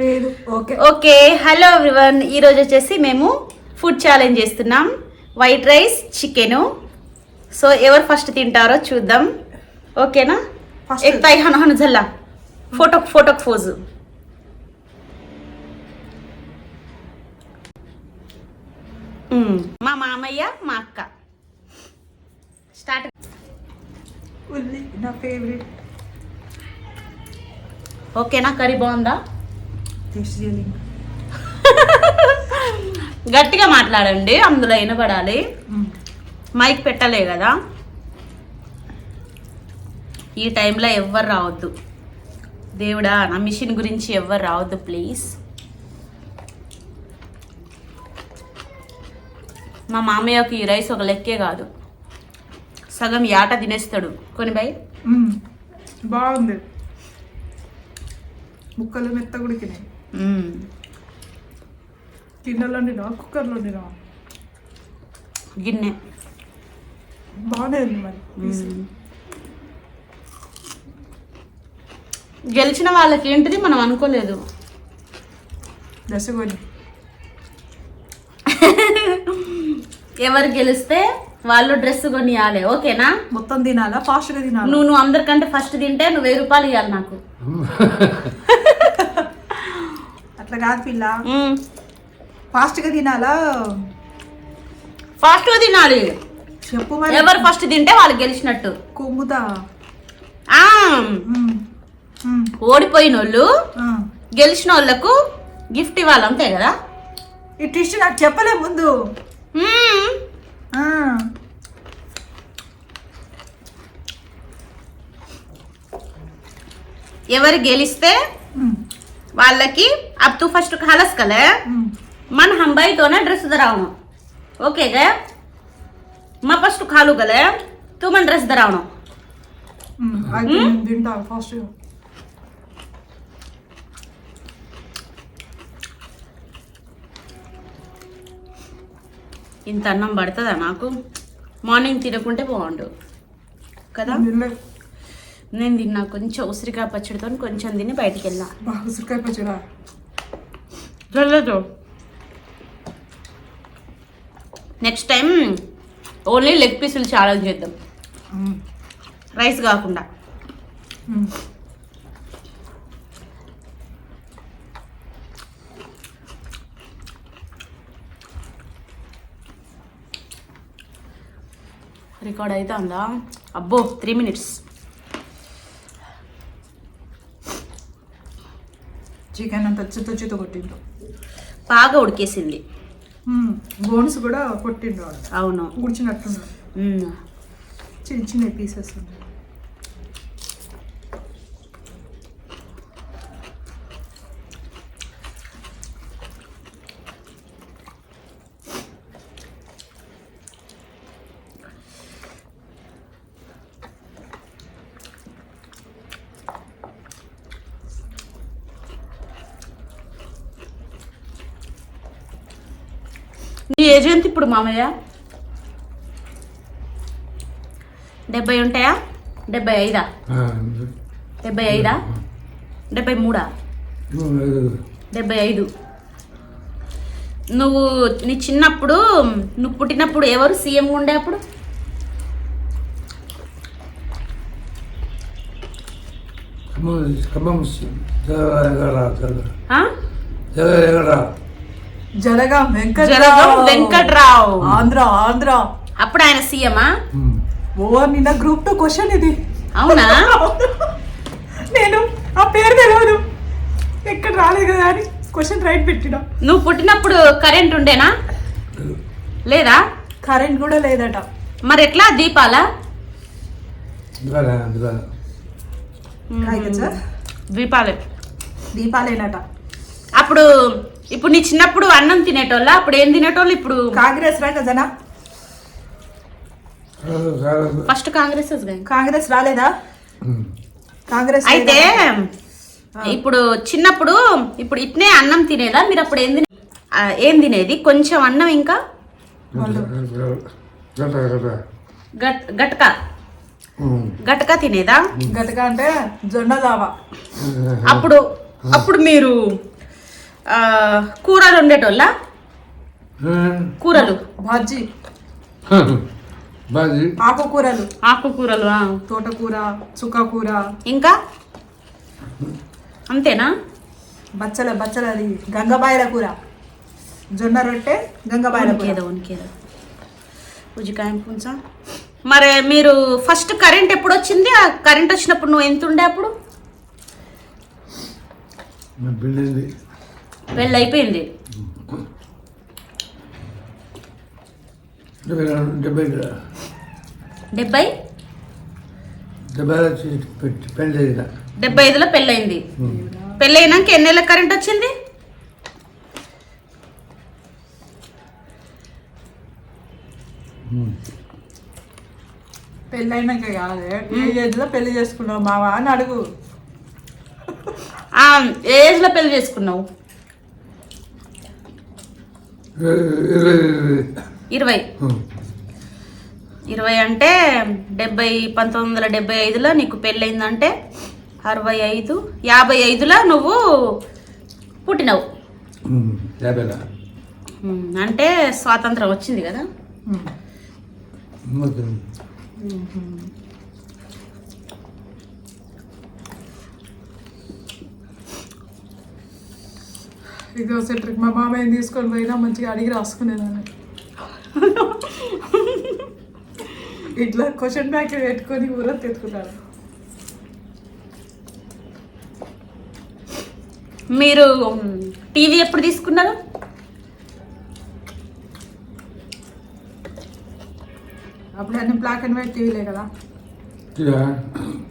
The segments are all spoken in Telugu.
లేదు. ఓకే. ఓకే హలో ఎవ్రీవన్ ఈరోజు వచ్చేసి మేము ఫుడ్ ఛాలెంజ్ చేస్తున్నాం. వైట్ రైస్ చికెను సో ఎవరు ఫస్ట్ తింటారో చూద్దాం. ఓకేనా First. ఎక్తా హను జల్లా. ఫోటో ఫోటో ఫోజు మా మామయ్య మా అక్క. స్టార్ట్ ఉల్లి నా ఫేవరెట్ ఓకేనా కర్రీ బాగుందా? గట్టిగా మాట్లాడండి అందులో వినబడాలి. మైక్ పెట్టలే కదా. ఈ టైంలో ఎవ్వరు రావద్దు. దేవుడా నా మిషన్ గురించి ఎవ్వరు రావద్దు ప్లీజ్ మా మామయ్యకి ఈ రైస్ ఒక లెక్కే కాదు. సగం యాట తినేస్తాడు. కొని బై. బాగుంది. ముక్కలు మెత్త ఉడికినాయి. గిన్నెలో వండినా కుక్కర్లో వండినా గిన్నె. బాగానే ఉంది మరి. గెలిచిన వాళ్ళకి ఏంటిది మనం అనుకోలేదు. దశగొని. ఎవరు గెలిస్తే వాళ్ళు డ్రెస్ కొనియాలి ఓకేనా? మొత్తం తినాలా? ఫాస్ట్గా తినాలా? నువ్వు నువ్వు అందరికంటే ఫస్ట్ తింటే నువ్వు వెయ్యి రూపాయలు ఇవ్వాలి నాకు. కాదు పిల్ల. ఫాస్ట్గా తినాలా? ఫాస్ట్ తినాలి. చెప్పు మరి. ఎవరు ఫస్ట్ తింటే వాళ్ళు గెలిచినట్టు. కుమ్ముతా. ఓడిపోయిన వాళ్ళు. గెలిచిన వాళ్ళకు గిఫ్ట్ ఇవ్వాలి అంతే కదా? ఈ ట్విస్ట్ నాకు చెప్పలే ముందు. ఎవరు గెలిస్తే. వాళ్ళకి అప్ తు ఫస్ట్ కలస్ కలే మన హంబాయితోనే డ్రెస్ ధరావను ఓకేగా మా ఫస్ట్ కాలు కలే తు మన డ్రెస్ ధరావను ఫస్ట్ ఇంత అన్నం పడుతుందా నాకు? మార్నింగ్ తినకుంటే బాగుండు. కదా? నేను తిన్నా కొంచెం ఉసిరికాయ పచ్చడితో కొంచెం తిని బయటికి వెళ్ళా. ఉసిరికాయ పచ్చడా? నెక్స్ట్ టైం ఓన్లీ లెగ్ పీసులు ఛాలెంజ్ చేద్దాం. రైస్ కాకుండా. రికార్డ్ అయితే ఉందా అబ్బో త్రీ మినిట్స్ చికెన్ అంతా చిత్త చిత్త కొట్టిండు బాగా ఉడికేసింది. బోన్స్ కూడా కొట్టిండు అవును. ఉడిచినట్టున్నాడు. చిన్న చిన్న పీసెస్ ఉన్నాయి. నీ ఏజ్ ఎంత ఇప్పుడు మామయ్య? డెబ్బై ఉంటాయా? డెబ్బై ఐదా? డెబ్బై ఐదా? డెబ్బై మూడా? డెబ్బై ఐదు. నువ్వు నీ చిన్నప్పుడు నువ్వు పుట్టినప్పుడు ఎవరు సీఎం ఉండే అప్పుడు? ఖమ్మం జగరా ఆ? జగరా జలగాం వెంకట్ జలగం వెంకట్రావు. ఆంధ్ర ఆంధ్ర. అప్పుడు ఆయన సీఎమా? ఓ నిన్న గ్రూప్ టూ క్వశ్చన్ ఇది. అవునా? నేను ఆ పేరు తెలియదు ఎక్కడ రాలేదు కదా అని క్వశ్చన్ రైట్ పెట్టిన. నువ్వు పుట్టినప్పుడు కరెంట్ ఉండేనా? లేదా? కరెంట్ కూడా లేదట. మరి ఎట్లా? దీపాలా? దీపాలే. దీపాలేనట. అప్పుడు ఇప్పుడు నీ చిన్నప్పుడు అన్నం తినేటోళ్ళ? అప్పుడు ఏం తినేటోళ్ళు ఇప్పుడు? కాంగ్రెస్ రా కదా ఫస్ట్ కాంగ్రెస్ కాంగ్రెస్ రాలేదా? కాంగ్రెస్ అయితే. ఇప్పుడు చిన్నప్పుడు ఇప్పుడు ఇట్నే అన్నం తినేదా? మీరు అప్పుడు ఏం తినే ఏం తినేది? కొంచెం అన్నం ఇంకా? గట్ గట్క? గట్క తినేదా? గతక అంటే జొన్న అప్పుడు అప్పుడు మీరు కూరలు ఉండేటోళ్ళ కూరలు. బాజీ ఆకుకూరలు ఆకుకూరలు. ఆ. తోటకూర చుక్కకూర ఇంకా? అంతేనా? బచ్చల బచ్చలది గంగబాయిల కూర. జొన్న రొట్టె గంగబాయిల కూర. ఉనికేదో ఉజికాయం పుంచ మరి మీరు ఫస్ట్ కరెంట్ ఎప్పుడు వచ్చింది ఆ కరెంట్ వచ్చినప్పుడు నువ్వు ఎంత ఉండే అప్పుడు? పెళ్ళి అయిపోయింది. డెబ్బై డెబ్బై ఐదులో పెళ్ళయింది పెళ్ళి అయినాక ఎన్ని నెలలకు కరెంట్ వచ్చింది? పెళ్ళి అయినాక కాదే ఏ ఏజ్లో పెళ్ళి చేసుకున్నావు మావా అని అడుగు. ఆ, ఏ ఏజ్లో పెళ్ళి చేసుకున్నావు? ఇరవై. ఇరవై. అంటే డెబ్బై పంతొమ్మిది వందల డెబ్బై ఐదులో నీకు పెళ్ళయిందంటే అరవై ఐదు యాభై ఐదులో నువ్వు పుట్టినవు. అంటే స్వాతంత్రం వచ్చింది కదా? ఇదో సెంటర్కి మా మామయ్య తీసుకొని పోయినా మంచిగా అడిగి రాసుకునేదాన్ని ఇట్లా క్వశ్చన్ బ్యాంక్ పెట్టుకొని ఊర తెచ్చుకున్నాను మీరు టీవీ ఎప్పుడు తీసుకున్నారు? అప్పుడు అన్ని బ్లాక్ అండ్ వైట్ టీవీలే కదా.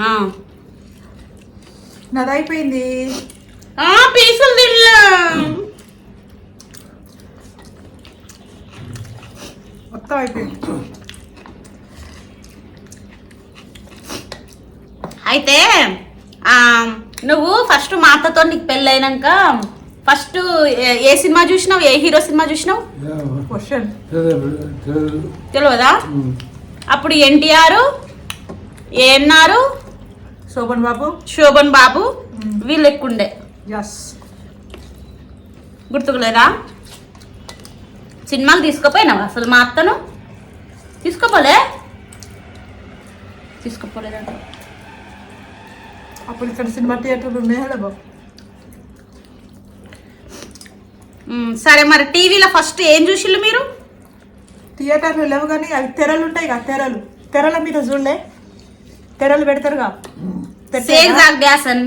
ఆ. నాది అయిపోయింది ఆ, పీసులు తినలా మొత్తం అయిపోయింది అయితే నువ్వు ఫస్ట్ మా అత్తతో నీకు పెళ్ళైనాక ఫస్ట్ ఏ- ఏ సినిమా చూసినావు? ఏ హీరో సినిమా చూసినావు? క్వశ్చన్ తెలియదా? అప్పుడు ఎన్టీఆర్ ఏఎన్ఆర్ శోభన్ బాబు. శోభన్ బాబు వీళ్ళు ఎక్కుండే ఎస్ గుర్తుకులేదా? సినిమాకి తీసుకుపోయినావా? అసలు మా అత్తను? తీసుకోపోలే? తీసుకుపోలేదా? అప్పుడు ఇక్కడ సినిమా థియేటర్లు ఉన్నాయి సరే మరి టీవీలో ఫస్ట్ ఏం చూసిల్లు మీరు? థియేటర్లు లేవు కానీ అవి తెరలు ఉంటాయి కదా తెరలు. తెరల మీద చూడలే. తెరలు పెడతారుగా? సేగ్ జాగ్ డ్యాసన్.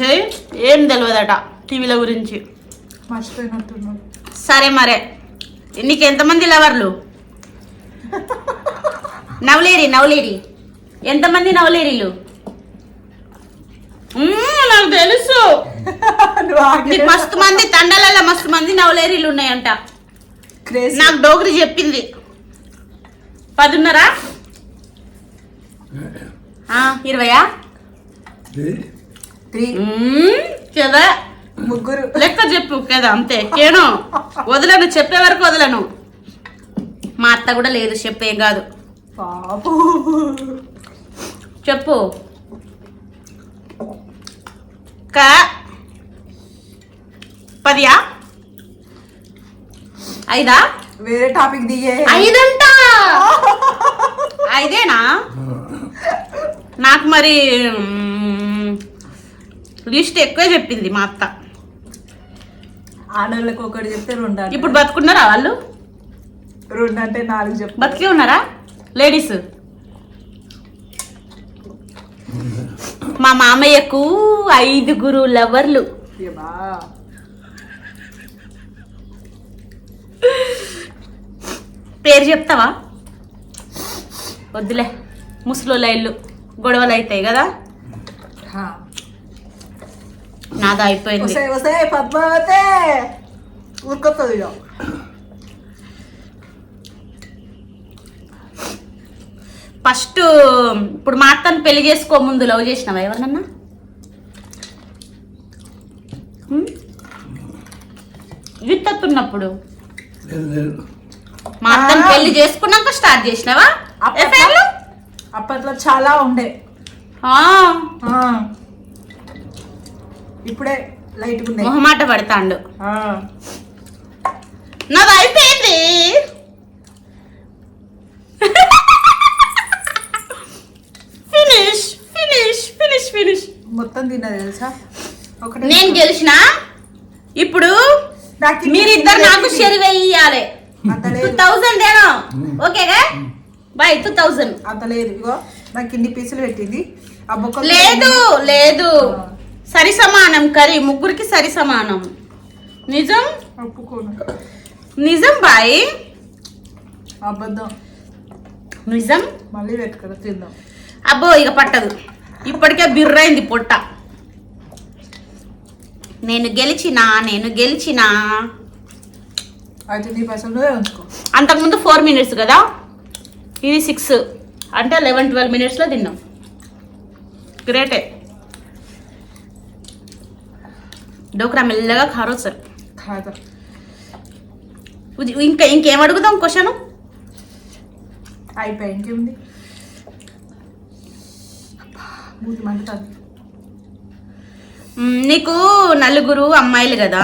చేయి ఏం తెలియదట టీవీల గురించి. సరే మరే నీకు ఎంతమంది లవర్లు? నవలేరి నవలేరి. ఎంతమంది నవలేరీలు? నాకు తెలుసు. మస్తు మంది తండలలో మస్తు మంది నవలేరీలు ఉన్నాయంట. నాకు డోగ్రి చెప్పింది. పదున్నరా? ఇరవయా? కదా? ముగ్గురు. లెక్క చెప్పు కదా అంతే. కేను వదలను చెప్పే వరకు వదలను. మా అత్త కూడా లేదు చెప్పేం కాదు. పాపు చెప్పు. క. పదియా? ఐదా? వేరే టాపిక్ దిగే. ఐదంట? ఐదేనా? నాకు మరి లిస్ట్ ఎక్కువే చెప్పింది మా అత్త. ఆడోళ్ళకి ఒకటి చెప్తే రెండు ఇప్పుడు బతుకున్నారా వాళ్ళు? రెండు అంటే నాలుగు చెప్తా. బతికే ఉన్నారా? లేడీస్. మా మామయ్యకు ఐదుగురు లవర్లు. పేరు చెప్తావా? వద్దులే ముసలోళ్ళ ఇల్లు. గొడవలు అవుతాయి కదా నాది అయిపోయింది. పద్మావతే ఫస్ట్ ఇప్పుడు మా అత్తను పెళ్ళి చేసుకో ముందు లవ్ చేసినావా ఎవరినన్నా? హ్మ్? విత్తత్తున్నప్పుడు లేదు లేదు. మా అత్తను పెళ్ళి చేసుకున్నాక స్టార్ట్ చేసినావా? ఎఫ్ఐఆర్లు? అప్పట్లో చాలా ఉండే. ఆ. ఆ. ఇప్పుడే లైట్ మొహమాట పడతాండు. ఆ. నాది అయిపోయింది ఫినిష్ ఫినిష్ ఫినిష్ ఫినిష్. మొత్తం తిన్నది తెలుసా? ఒకటే నేను గెలిచిన? ఇప్పుడు మీరిద్దరు నాకు షెరి వేయాలి టూ థౌజండ్ దేనో ఓకేగా? బై టూ థౌజండ్ అంత లేదు. ఇగో నాకు ఇన్ని పీసులు పెట్టింది. ఆ బొక్కలు లేదు లేదు. సరి సమానం కర్రీ ముగ్గురికి సరి సమానం. నిజం? ఒప్పుకోను. నిజం బాయ్. అబద్ధం. నిజం? మళ్ళీ పెట్టుకుని తిందాం. అబ్బో ఇక పట్టదు. ఇప్పటికే బిర్రైంది పొట్ట. నేను గెలిచినా నేను గెలిచినా. అయితే నీ పైసలు నువ్వే ఉంచుకో. అంతకుముందు ఫోర్ మినిట్స్ కదా? ఇది సిక్స్ అంటే లెవెన్ ట్వెల్వ్ మినిట్స్లో తిన్నాం. గ్రేటే డోక్రా మెల్లగా ఖారో సార్ కాదా. ఇంకా ఇంకేం అడుగుదాం క్వశ్చన్? అయిపోయి ఇంకేముంది? నీకు నలుగురు అమ్మాయిలు కదా?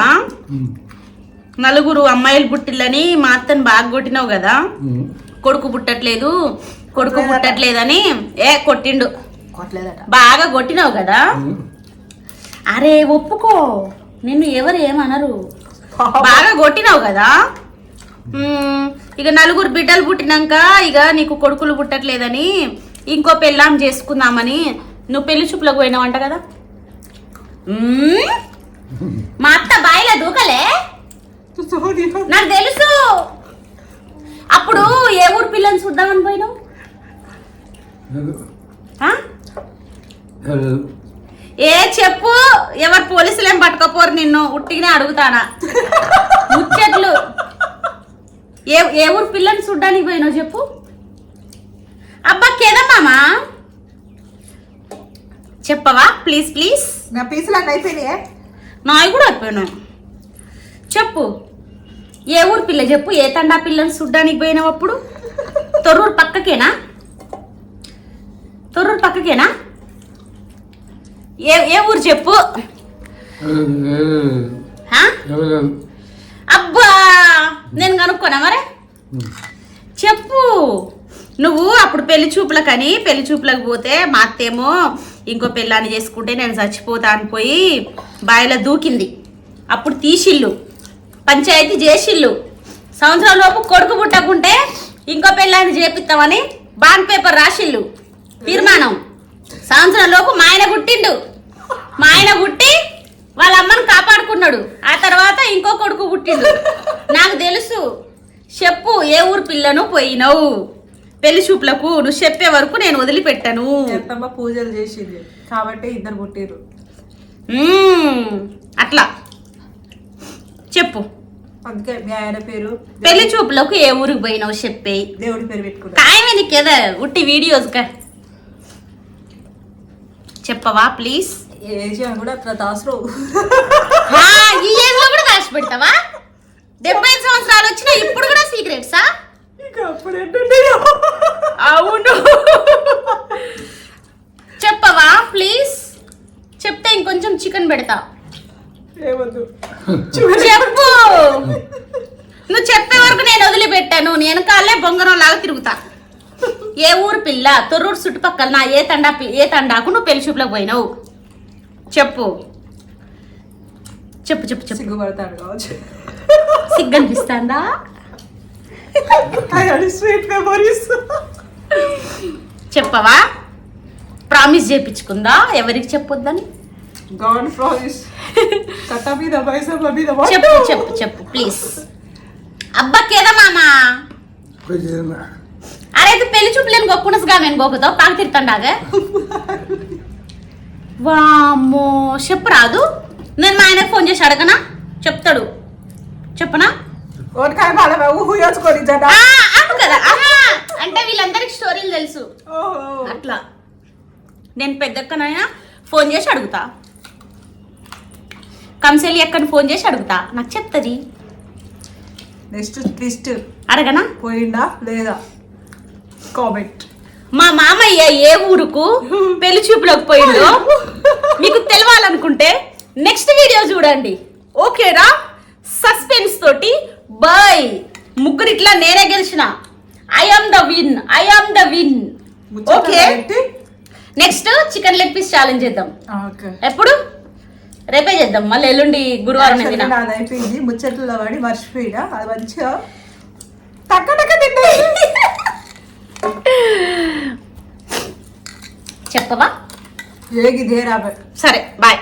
నలుగురు అమ్మాయిలు పుట్టిల్లని మా అత్తని బాగా కొట్టినావు కదా? కొడుకు పుట్టట్లేదు కొడుకు పుట్టట్లేదని ఏ కొట్టిండు. బాగా కొట్టినావు కదా? అరే ఒప్పుకో. నిన్ను ఎవరు ఏమనరు. బాగా కొట్టినావు కదా? ఇక నలుగురు బిడ్డలు పుట్టినాక ఇక నీకు కొడుకులు పుట్టట్లేదని ఇంకో పెళ్ళాం చేసుకుందామని నువ్వు పెళ్ళి చూపులకు పోయినావంట కదా? మా అత్త బాయిలో దూకలే? నాకు తెలుసు. అప్పుడు ఏ ఊరు పిల్లని చూద్దామని పోయినావు? ఏ చెప్పు ఎవరు పోలీసులు ఏం పట్టుకోపోరు నిన్ను? ఉట్టిగానే అడుగుతానా? ముచ్చట్లు. ఏ ఏ ఊరు పిల్లని చూడ్డానికి పోయినావు చెప్పు? అబ్బా కేదమ్మామా? చెప్పవా? Please please. నా పీసులు అన్నీ అయిపోయినాయే? నాయి కూడా అయిపోయినా చెప్పు. ఏ ఊరు పిల్ల చెప్పు? ఏ తండా పిల్లని చూడ్డానికి పోయినావు అప్పుడు? తొర్రూరు పక్కకేనా? తొర్రూరు పక్కకేనా? ఏ ఏ ఊరు చెప్పు? అబ్బా! నేను కనుక్కోనా మరి? చెప్పు. నువ్వు అప్పుడు పెళ్ళి చూపులకని పెళ్ళి చూపులకు పోతే మా అత్తేమో ఇంకో పెళ్ళాన్ని చేసుకుంటే నేను చచ్చిపోతా అని పోయి బావిలో దూకింది. అప్పుడు తీసిల్లు పంచాయతీ చేసిల్లు సంవత్సరం లోపు కొడుకు పుట్టకుంటే ఇంకో పెళ్ళాన్ని చేపిస్తామని బాండ్ పేపర్ రాసిల్లు తీర్మానం. సంవత్సరం లోపు మా ఆయన పుట్టిండు. మా ఆయన పుట్టి వాళ్ళ అమ్మని కాపాడుకున్నాడు. ఆ తర్వాత ఇంకో కొడుకు పుట్టిండు. నాకు తెలుసు. చెప్పు ఏ ఊరు పిల్లను పోయినావు? పెళ్ళి చూపులకు నువ్వు చెప్పే వరకు నేను వదిలిపెట్టాను. పూజలు చేసింది. కాబట్టి ఇద్దరు పుట్టిరు. అట్లా. చెప్పు. అందుకే మీ ఆయన పేరు పెళ్ళి చూపులకు ఏ ఊరికి పోయినావు చెప్పేయి. దేవుడి పేరు పెట్టుకున్నా కాయమే నీకు కదా ఉట్టి వీడియోస్ కా? చెప్పవా ప్లీజ్ అని కూడా అట్లా దాసరు. ఈ ఏజ్లో కూడా దాచి పెడతావా? డెబ్బై సంవత్సరాలు వచ్చినా ఇప్పుడు కూడా సీక్రెట్సా అవును. చెప్పవా ప్లీజ్ చెప్తే ఇంకొంచెం చికెన్ పెడతా. ఏమద్దు. చెప్పు. నువ్వు చెప్పే వరకు నేను వదిలిపెట్టాను. నేను కాళ్ళే బొంగరం లాగా తిరుగుతా. ఏ ఊరు పిల్ల తొర్రూరు చుట్టుపక్కల నా ఏ తండా ఏ తండాకు నువ్వు పెళ్ళి చూపులకు పోయినావు? చెప్పు. చెప్పు చెప్పు చెప్పు. సిగ్గుపడతాడు కావచ్చు. సిగ్గు అనిపిస్తుందా అది స్వీట్ మెమరీస్. చెప్పవా? ప్రామిస్ చేపించుకుందా? ఎవరికి చెప్పొద్దని? God promise. కట్ట మీద పైసల మీద చెప్పు చెప్పు చెప్పు ప్లీజ్ అబ్బకేదా మామా? అరే ఇది పెళ్ళి చూపులేని గొక్కునసుగా మేము గోకుతావు పాకు తిరుతాండాగా వామ్మో చెప్పు రాదు. నేను మా ఆయనకు ఫోన్ చేసి అడగనా? చెప్తాడు. చెప్పనా? కదా. అంటే వీళ్ళందరికి స్టోరీలు తెలుసు. ఓహో. అట్లా. నేను పెద్దక్కనైనా ఫోన్ చేసి అడుగుతా. కంసెలి అక్కని ఫోన్ చేసి అడుగుతా. నాకు చెప్తుంది. Next twist. అడగనా? పోయిందా లేదా? కామెంట్. మా మామయ్య ఏ ఊరుకు పెళ్ళి చూపులోకి పోయిందో మీకు తెలవాలనుకుంటే నెక్స్ట్ వీడియో చూడండి. ఓకేనా? సస్పెన్స్ తోటి బాయ్. ముగ్గురు ఇట్లా నేనే గెలిచిన. I am the win I am the win okay? Next chicken leg piece challenge చేద్దాం. ఓకే. ఎప్పుడు? రేపే చేద్దాం. మళ్ళీ ఎల్లుండి గురువారం అయిపోయింది. ముచ్చట్లో పడి మర్చిపోయినా. అది మంచిగా తింటే చెప్పవా? సరే బాయ్.